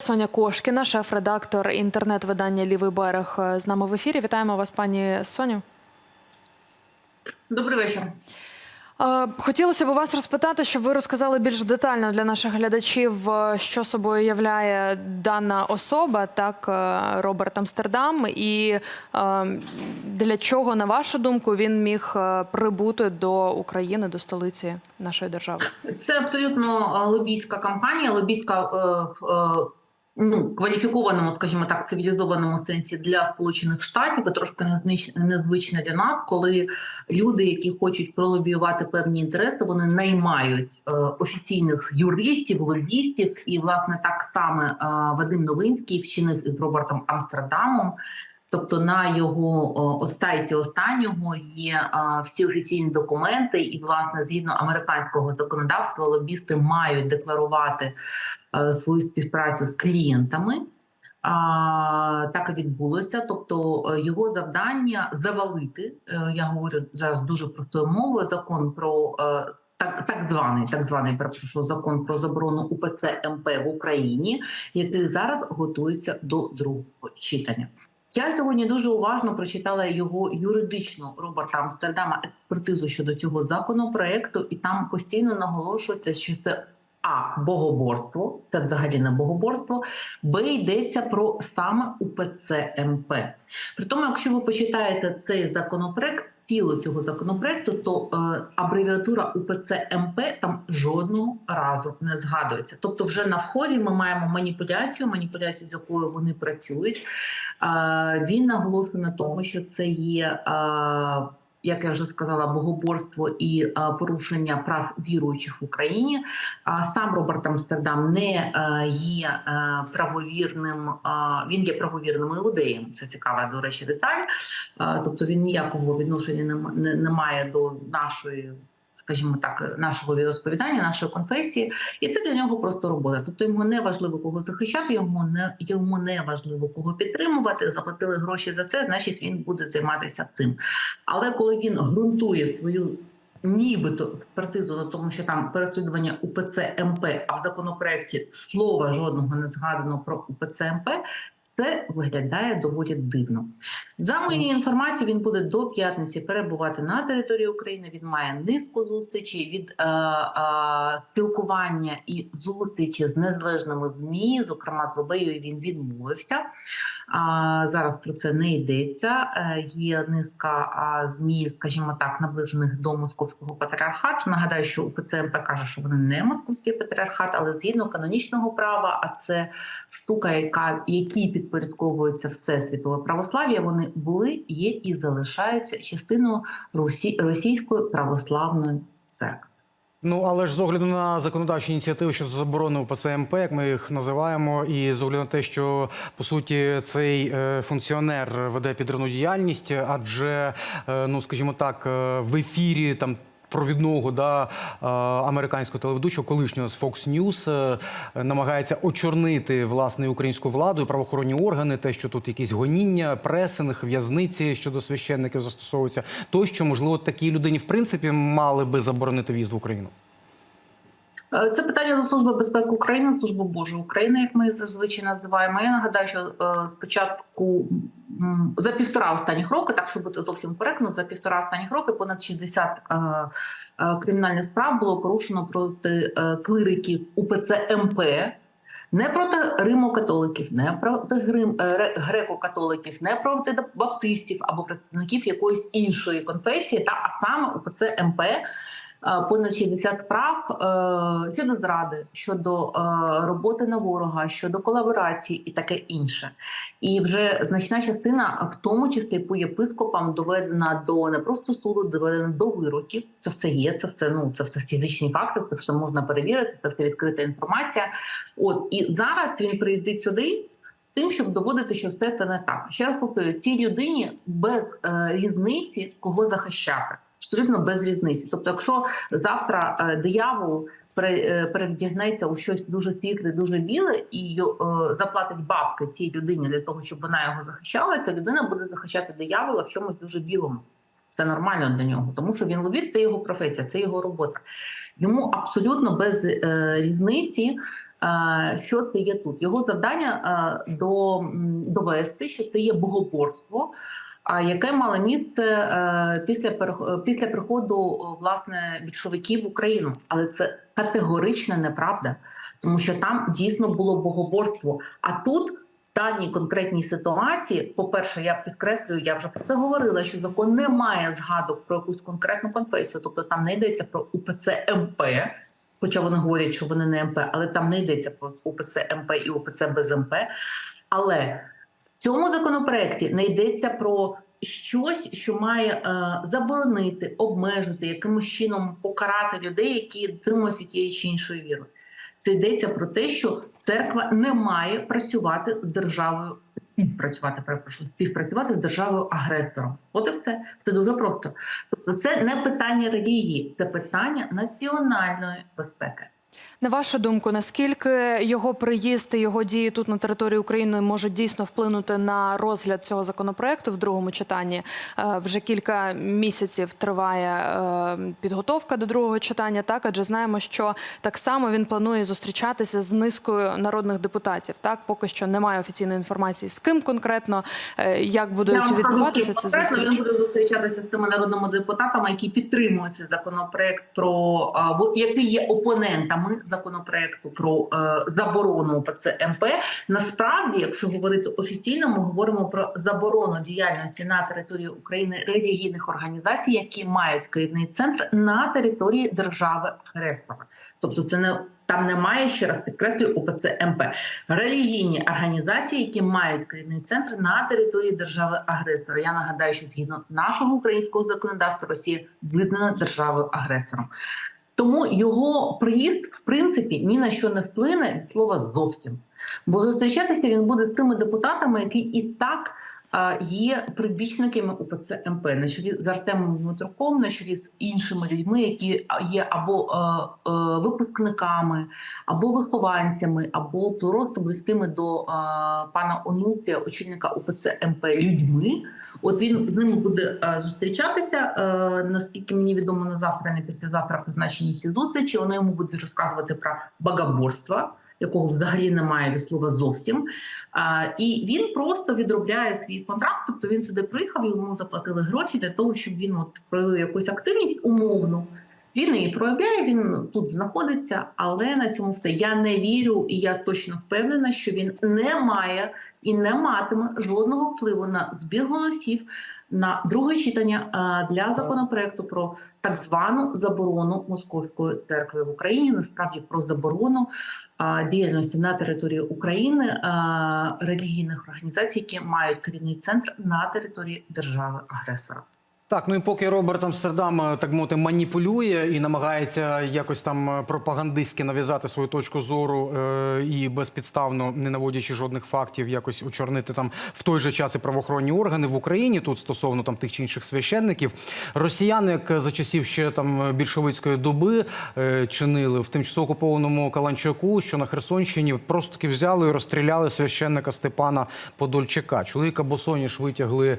Соня Кошкіна, шеф-редактор інтернет-видання Лівий берег з нами в ефірі. Вітаємо вас, пані Соню. Добрий вечір. Е, Хотілося б вас розпитати, щоб ви розказали більш детально для наших глядачів, е, що собою являє дана особа, так е, Роберт Амстердам, і для чого, на вашу думку, він міг прибути до України, до столиці нашої держави. Це абсолютно лобійська кампанія, лобійська ну, кваліфікованому, скажімо так, цивілізованому сенсі для Сполучених Штатів і трошки незвичне для нас, коли люди, які хочуть пролобіювати певні інтереси, вони наймають е, офіційних юристів, лобістів, і власне так само е, Вадим Новинський вчинив із Робертом Амстердамом. Тобто на його о, сайті останнього є а, всі офіційні документи, і власне згідно американського законодавства, лобісти мають декларувати е, свою співпрацю з клієнтами. А, так і відбулося. Тобто е, його завдання завалити. е, Я говорю зараз дуже простою мовою. Закон про так, так званий, так званий перепрошую, закон про заборону УПЦ МП в Україні, який зараз готується до другого читання. Я сьогодні дуже уважно прочитала його юридичну Роберта Амстердама експертизу щодо цього законопроекту, і там постійно наголошується, що це а богоборство, це взагалі не богоборство, б йдеться про саме УПЦ МП. При тому, якщо ви почитаєте цей законопроект, тіло цього законопроекту, то е, абревіатура УПЦ МП там жодного разу не згадується. Тобто, вже на вході ми маємо маніпуляцію, маніпуляцію, з якою вони працюють. Е, він наголошує на тому, що це є. Е, як я вже сказала, богоборство і е, порушення прав віруючих в Україні. А сам Роберт Амстердам не е, є е, правовірним. він є правовірним іудеєм. Це цікава, до речі, деталь. Тобто він ніякого відношення не має до нашої. Скажімо так, нашого віросповідання, нашої конфесії, і це для нього просто робота. Тобто йому не важливо кого захищати, йому не йому не важливо кого підтримувати. Заплатили гроші за це, значить він буде займатися цим. Але коли він ґрунтує свою нібито експертизу на тому, що там переслідування УПЦ МП, а в законопроекті слова жодного не згадано про УПЦ МП, це виглядає доволі дивно. За моєю інформацією, він буде до п'ятниці перебувати на території України. Він має низку зустрічей від е, е, спілкування і зустрічі з незалежними змі, зокрема з Лобеєю, він відмовився. А, зараз про це не йдеться. Е, Є низка а, змі, скажімо так, наближених до московського патріархату. Нагадаю, що УПЦ МП каже, що вони не московський патріархат, але згідно канонічного права, а це штука, яка якій підпорядковується все світове православ'я. Вони були, є і залишаються частиною Русі, російської православної церкви. Ну але ж з огляду на законодавчі ініціативи щодо заборони ПЦМП, як ми їх називаємо, і з огляду на те, що по суті цей е, функціонер веде підривну діяльність, адже е, ну скажімо так, е, в ефірі там. Провідного да американського телеведучого, колишнього з Fox News, е, намагається очорнити власне українську владу і правоохоронні органи, те, що тут якісь гоніння, пресинг, в'язниці щодо священників застосовуються, то що можливо такій людині в принципі мали би заборонити в'їзд в Україну. Е, Це питання до Служби безпеки України, Служби Божої України, як ми зазвичай називаємо. Я нагадаю, що е, спочатку за півтора останніх роки, так щоб бути зовсім коректно, за півтора останніх роки понад 60 е, кримінальних справ було порушено проти клириків УПЦ МП. Не проти римокатоликів, не проти грим, ре- греко-католиків, не проти баптистів або представників якоїсь іншої конфесії, та а саме УПЦ МП понад 60 справ е, щодо зради, щодо е, роботи на ворога, щодо колаборації і таке інше. І вже значна частина, в тому числі по єпископам, доведена до не просто суду, доведена до вироків. Це все є. Це все ну це все фізичні факти. Це все можна перевірити. Це все відкрита інформація. От і зараз він приїздить сюди. Тим, щоб доводити, що все це не так. Ще раз повторюю, цій людині без е, різниці кого захищати абсолютно без різниці. Тобто, якщо завтра е, диявол е, перевдягнеться у щось дуже світле, дуже біле і е, заплатить бабки цій людині для того, щоб вона його захищала, ця людина буде захищати диявола в чомусь дуже білому. Це нормально для нього, тому що він лобіст, це його професія, це його робота. Йому абсолютно без е, різниці Е, Що це є тут? Його завдання е, до, довести, що це є богоборство, яке мало місце е, після е, після приходу власне більшовиків в Україну. Але це категорична неправда, тому що там дійсно було богоборство. А тут в даній конкретній ситуації, по-перше, я підкреслюю, я вже про це говорила, що закон не має згадок про якусь конкретну конфесію, тобто там не йдеться про УПЦ МП. Хоча вони говорять, що вони не МП, але там не йдеться про УПЦ МП і УПЦ без МП. Але цьому законопроекті не йдеться про щось, що має е, заборонити, обмежити, якимось чином покарати людей, які дотримуються тієї чи іншої віри. Це йдеться про те, що церква не має працювати з державою, співпрацювати, перепрошую, співпрацювати з державою агресором. От і все. Це дуже просто. Тобто, це не питання релігії, це питання національної безпеки. На вашу думку, наскільки його приїзд і його дії тут на території України можуть дійсно вплинути на розгляд цього законопроекту в другому читанні? Е, Вже кілька місяців триває е, підготовка до другого читання. Так, адже знаємо, що так само він планує зустрічатися з низкою народних депутатів. Так, поки що немає офіційної інформації з ким конкретно, е, як будуть відбуватися ці конкретно він буде зустрічатися з тими народними депутатами, які підтримують цей законопроект про які є опонентами законопроекту про е, заборону ПЦ МП. Насправді, якщо говорити офіційно, ми говоримо про заборону діяльності на території України релігійних організацій, які мають керівний центр на території держави агресора. Тобто, це не там немає ще раз підкреслюю УПЦ МП релігійні організації, які мають керівний центр на території держави агресора. Я нагадаю, що згідно нашого українського законодавства Росія визнана державою агресором. Тому його приїзд, в принципі, ні на що не вплине слова зовсім. Бо зустрічатися він буде з тими депутатами, які і так є прибічниками УПЦ МП на чолі з Артемом Дмитруком, на чолі з іншими людьми, які є або е, е, випускниками, або вихованцями, або просто близькими до е, пана Онуфрія, очільника УПЦ МП людьми. От він з ними буде зустрічатися. Наскільки мені відомо, на завтра, не післязавтра призначені ці зустрічі. Вони йому будуть розказувати про богоборство, якого взагалі немає від слова зовсім. Е, і він просто відробляє свій контракт. Тобто він сюди приїхав, йому заплатили гроші для того, щоб він от проявив якусь активність умовну. Він її проявляє, він тут знаходиться, але на цьому все. Я не вірю, і я точно впевнена, що він не має і не матиме жодного впливу на збір голосів на друге читання для законопроекту про так звану заборону московської церкви в Україні. Насправді про заборону діяльності на території України релігійних організацій, які мають керівний центр на території держави агресора. Так, ну і поки Роберт Амстердам, е, так мовити, маніпулює і намагається якось там е, пропагандистськи нав'язати свою точку зору е, і безпідставно, не наводячи жодних фактів, якось очорнити там в той же час і правоохоронні органи в Україні тут стосовно там тих чи інших священників. Росіяни, як за часів ще там більшовицької доби е, чинили в тимчасово окупованому Каланчаку, що на Херсонщині, просто таки взяли і розстріляли священника Степана Подольчака. Чоловіка босоніж витягли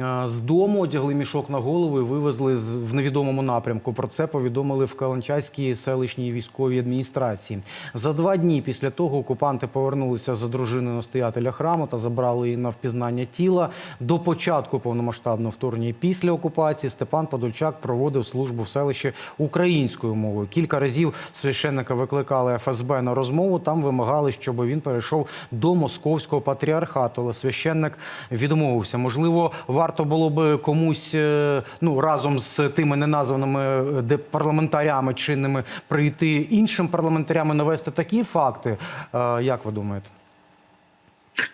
е, з дому, одягли мішок на голову і вивезли в невідомому напрямку. Про це повідомили в Каланчайській селищній військовій адміністрації. За два дні після того окупанти повернулися за дружиною настоятеля храму та забрали її на впізнання тіла. До початку повномасштабного вторгнення після окупації Степан Подольчак проводив службу в селищі українською мовою. Кілька разів священника викликали ФСБ на розмову. Там вимагали, щоб він перейшов до московського патріархату. Але священник відмовився. Можливо, варто було би комусь е, ну разом з тими неназваними е, парламентарями чинними прийти іншим парламентарям і навести такі факти. Е, Як ви думаєте?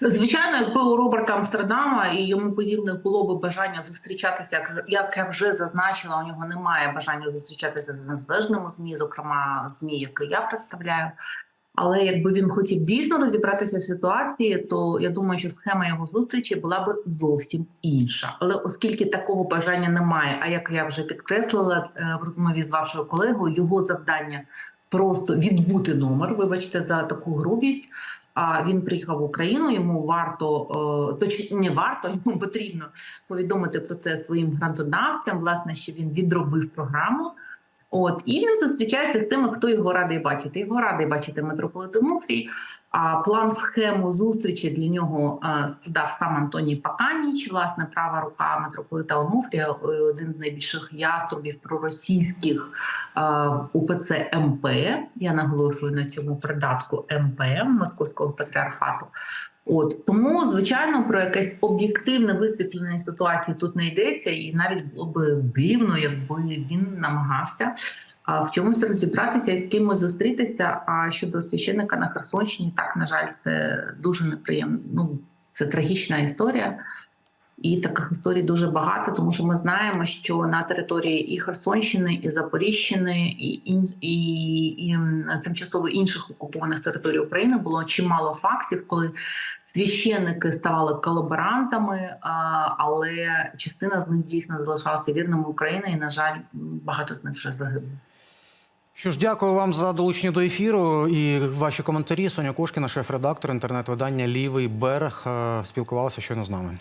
Звичайно, якби у Роберта Амстердама і йому подібних було би бажання зустрічатися, як я вже зазначила, у нього немає бажання зустрічатися з незалежними змі, зокрема змі, які я представляю. Але якби він хотів дійсно розібратися в ситуації, то я думаю, що схема його зустрічі була би зовсім інша. Але оскільки такого бажання немає, а як я вже підкреслила е, в розмові з вашою колегою, його завдання просто відбути номер. Вибачте за таку грубість. А він приїхав в Україну. Йому варто точ не варто, йому потрібно повідомити про це своїм грантодавцям. Власне, що він відробив програму. От і він зустрічається з тими, хто його радий бачити. Його радий бачити митрополит Онуфрій. А план схему зустрічі для нього складав сам Антоній Паканіч, власне, права рука митрополита Онуфрія, е, один з найбільших яструбів проросійських УПЦ МП. Я наголошую на цьому придатку МП Московського патріархату. От тому, звичайно, про якесь об'єктивне висвітлення ситуації тут не йдеться, і навіть було би дивно, якби він намагався а, в чомусь розібратися і з кимось зустрітися. А щодо священника на Херсонщині, так на жаль, це дуже неприємно. Ну це трагічна історія. І таких історій дуже багато, тому що ми знаємо, що на території і Херсонщини, і Запоріжжини, і, і, і, м, тимчасово інших окупованих територій України було чимало фактів, коли священники ставали колаборантами, але частина з них дійсно залишалася вірними Україні, і на жаль, багато з них вже загинули. Що ж, дякую вам за долучення до ефіру і ваші коментарі. Соня Кошкіна, шеф-редактор інтернет-видання Лівий берег, е, спілкувалася щойно з нами.